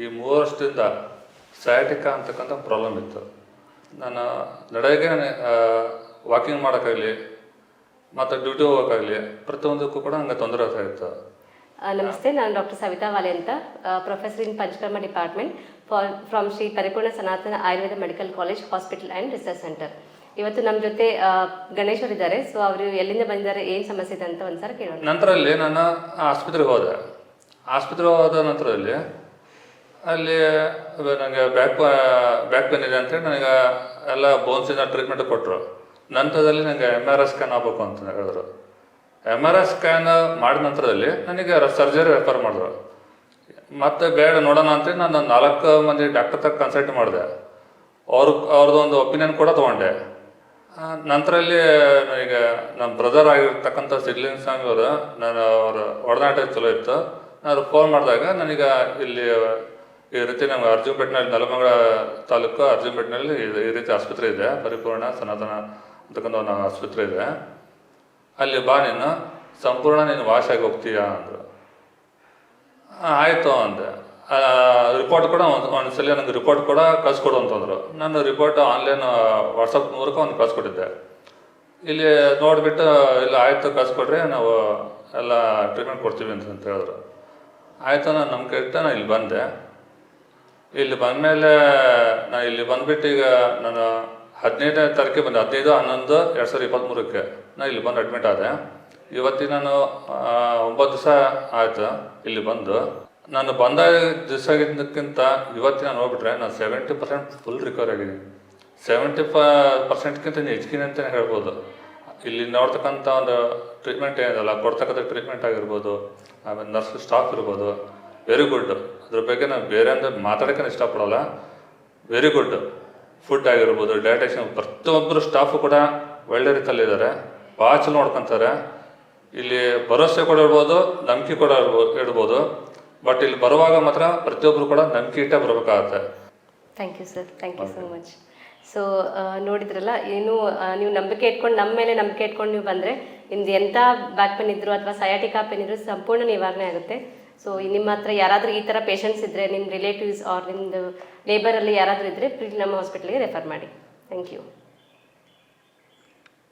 ಈ ಮೂರು ವರ್ಷದಿಂದ ಸಯಾಟಿಕ ಅಂತಕ್ಕಂಥ ಪ್ರಾಬ್ಲಮ್ ಇತ್ತು. ನಾನು ನಡೆಗೆ ವಾಕಿಂಗ್ ಮಾಡೋಕ್ಕಾಗಲಿ ಮತ್ತು ಡ್ಯೂಟಿ ಹೋಗೋಕ್ಕಾಗಲಿ ಪ್ರತಿಯೊಂದಕ್ಕೂ ಕೂಡ ನನಗೆ ತೊಂದರೆ ಆಗ್ತಾ ಇತ್ತು. ನಮಸ್ತೆ ನಾನು ಡಾಕ್ಟರ್ ಸವಿತಾ ವಾಲೆ ಅಂತ. Professor in Panchakarma department for from Shri Paripoorna Sanatana Ayurveda medical college hospital and research centre ಇವತ್ತು ನಮ್ಮ ಜೊತೆ ಗಣೇಶ್ವರ್ ಗಣೇಶ್ ಇದ್ದಾರೆ. ಸೊ ಅವರು ಎಲ್ಲಿಂದ ಬಂದಿದ್ದಾರೆ ಏನು ಸಮಸ್ಯೆ ಇದೆ ಅಂತ ಒಂದ್ಸಲ ಕೇಳೋಣ. ನಂತರಲ್ಲಿ ನಾನು ಆಸ್ಪತ್ರೆಗೆ ಹೋದೆ. ಆಸ್ಪತ್ರೆಗೆ ಹೋದ ನಂತರದಲ್ಲಿ ಅಲ್ಲಿ ನನಗೆ ಬ್ಯಾಕ್ ಬ್ಯಾಕ್ ಪೇನ್ ಇದೆ ಅಂತೇಳಿ ನನಗೆ ಎಲ್ಲ ಬೋನ್ಸಿನ ಟ್ರೀಟ್ಮೆಂಟ್ ಕೊಟ್ಟರು ನಂತರದಲ್ಲಿ ನನಗೆ ಎಂ ಆರ್ ಐ ಸ್ಕ್ಯಾನ್ ಆಗಬೇಕು ಅಂತ ಹೇಳಿದ್ರು. ಎಂ ಆರ್ ಐ ಸ್ಕ್ಯಾನ್ ಮಾಡಿದ ನಂತರದಲ್ಲಿ ನನಗೆ ಸರ್ಜರಿ ರೆಫರ್ ಮಾಡಿದ್ರು. ಮತ್ತೆ ಬೇಡ ನೋಡೋಣ ಅಂತೇಳಿ ನಾನು ನಾಲ್ಕು ಮಂದಿ ಡಾಕ್ಟರ್ ತಗ ಕನ್ಸಲ್ಟ್ ಮಾಡಿದೆ. ಅವ್ರ ಅವ್ರದ್ದೊಂದು ಒಪಿನಿಯನ್ ಕೂಡ ತೊಗೊಂಡೆ. ನಂತರಲ್ಲಿ ನನಗೆ ನಮ್ಮ ಬ್ರದರ್ ಆಗಿರ್ತಕ್ಕಂಥ ಸಿಡ್ಲಿಂಗ್ ಸ್ವಾಮಿ ಅವರು ನಾನು ಅವರ ಒಡನಾಟ ಚಲೋ ಇತ್ತು. ನಾನು ಫೋನ್ ಮಾಡಿದಾಗ ನನಗೆ ಇಲ್ಲಿ ಈ ರೀತಿ ನಮ್ಗೆ ಅರ್ಜುನ್ಪೇಟ್ನಲ್ಲಿ ನೆಲಮಂಗಲ ತಾಲೂಕು ಅರ್ಜುನ್ಪೇಟ್ನಲ್ಲಿ ಈ ರೀತಿ ಆಸ್ಪತ್ರೆ ಇದೆ, ಪರಿಪೂರ್ಣ ಸನಾತನ ಅಂತಕ್ಕಂಥ ಒಂದು ಆಸ್ಪತ್ರೆ ಇದೆ. ಅಲ್ಲಿ ಬಾ ನೀನು, ಸಂಪೂರ್ಣ ನೀನು ವಾಶ್ ಹೋಗ್ತೀಯಾ ಅಂದರು. ಆಯಿತು ಅಂದೆ. ರಿಪೋರ್ಟ್ ಕೂಡ ಒಂದು ಒಂದ್ಸಲ ನನಗೆ ರಿಪೋರ್ಟ್ ಕೂಡ ಕಳಿಸ್ಕೊಡು ಅಂತಂದರು ನಾನು ರಿಪೋರ್ಟ್ ಆನ್ಲೈನ್ ವಾಟ್ಸಪ್ ಮೂಲಕ ಒಂದು ಕಳಿಸ್ಕೊಟ್ಟಿದ್ದೆ. ಇಲ್ಲಿ ನೋಡಿಬಿಟ್ಟು, ಇಲ್ಲ ಆಯಿತು ಕಳಿಸ್ಕೊಡ್ರಿ, ನಾವು ಎಲ್ಲ ಟ್ರೀಟ್ಮೆಂಟ್ ಕೊಡ್ತೀವಿ ಅಂತ ಹೇಳಿದ್ರು. ಆಯಿತು ನಾನು ನಮ್ಮ ಇಟ್ಟು ನಾನು ಇಲ್ಲಿ ಬಂದೆ. ಇಲ್ಲಿ ಬಂದಮೇಲೆ ನಾನು ಇಲ್ಲಿ ಬಂದ್ಬಿಟ್ಟು ಈಗ ನಾನು ಹದಿನೈದನೇ ತಾರೀಕಿಗೆ ಬಂದೆ, ಹದಿನೈದು, ಹನ್ನೊಂದು, ಎರಡು ಸಾವಿರದ ಇಪ್ಪತ್ತ್ಮೂರಕ್ಕೆ ನಾನು ಇಲ್ಲಿ ಬಂದು ಅಡ್ಮಿಟ್ ಆದೆ. ಇವತ್ತಿಗೆ ನಾನು ಒಂಬತ್ತು ದಿವಸ ಆಯಿತು ಇಲ್ಲಿ ಬಂದು. ನಾನು ಬಂದ ದಿವಸಕ್ಕಿಂತ ಇವತ್ತಿನ ಹೋಗ್ಬಿಟ್ರೆ ನಾನು ಸೆವೆಂಟಿ ಪರ್ಸೆಂಟ್ ಫುಲ್ ರಿಕವರ್ ಆಗಿದ್ದೀನಿ. ಸೆವೆಂಟಿ ಪ ಪರ್ಸೆಂಟ್ಗಿಂತ ಹೆಚ್ಚಿಗೆ ಅಂತಲೇ ಹೇಳ್ಬೋದು. ಇಲ್ಲಿ ನೋಡ್ತಕ್ಕಂಥ ಒಂದು ಟ್ರೀಟ್ಮೆಂಟ್ ಏನಲ್ಲ ಕೊಡ್ತಕ್ಕಂಥ ಟ್ರೀಟ್ಮೆಂಟ್ ಆಗಿರ್ಬೋದು, ಆಮೇಲೆ ನರ್ಸ್ ಸ್ಟಾಫ್ ಇರ್ಬೋದು. ವೆರಿ ಗುಡ್ ಅದ್ರ ಬಗ್ಗೆ ನಾನು ಬೇರೆ ಅಂದ್ರೆ ಮಾತಾಡೋಕ್ಕೆ ಇಷ್ಟಪಡೋಲ್ಲ. ವೆರಿ ಗುಡ್ ಫುಡ್ ಆಗಿರ್ಬೋದು ಡಯಟೇಷನ್ ಪ್ರತಿಯೊಬ್ಬರು ಸ್ಟಾಫು ಕೂಡ ಒಳ್ಳೆ ರೀತಿಯಲ್ಲಿದ್ದಾರೆ ಭಾಳ ಚಲೋ ನೋಡ್ಕೊತಾರೆ. ಇಲ್ಲಿ ಭರವಸೆ ಕೂಡ ಇಡ್ಬೋದು ನಂಬಿಕೆ ಕೂಡ ಇರ್ಬೋದು ಇಡ್ಬೋದು. ಬಟ್ ಇಲ್ಲಿ ಬರುವಾಗ ಮಾತ್ರ ಪ್ರತಿಯೊಬ್ಬರು ಕೂಡ ನಂಬಿಕೆ ಇಟ್ಟೇ ಬರಬೇಕಾಗತ್ತೆ. Thank you sir thank you so much so ನೋಡಿದ್ರಲ್ಲ ಏನು ನೀವು ನಂಬಿಕೆ ಇಟ್ಕೊಂಡು ನಮ್ಮ ಮೇಲೆ ನಂಬಿಕೆ ಇಟ್ಕೊಂಡು ನೀವು ಬಂದರೆ ನಿಮ್ದು ಎಂಥ ಬ್ಯಾಕ್ ಪೇನ್ ಇದ್ದರೂ ಅಥವಾ ಸಯಾಟಿಕಾ ಪೇನ್ ಇದ್ದರೂ ಸಂಪೂರ್ಣ ನಿವಾರಣೆ ಆಗುತ್ತೆ. ಸೊ ನಿಮ್ಮ ಹತ್ರ ಯಾರಾದರೂ ಈ ಥರ ಪೇಷಂಟ್ಸ್ ಇದ್ದರೆ ನಿಮ್ಮ ರಿಲೇಟಿವ್ಸ್ ಆರ್ ನಿಮ್ಮದು ಲೇಬರಲ್ಲಿ ಯಾರಾದರೂ ಇದ್ದರೆ ಪ್ಲೀಸ್ ನಮ್ಮ ಹಾಸ್ಪಿಟ್ಲಿಗೆ ರೆಫರ್ ಮಾಡಿ. Thank you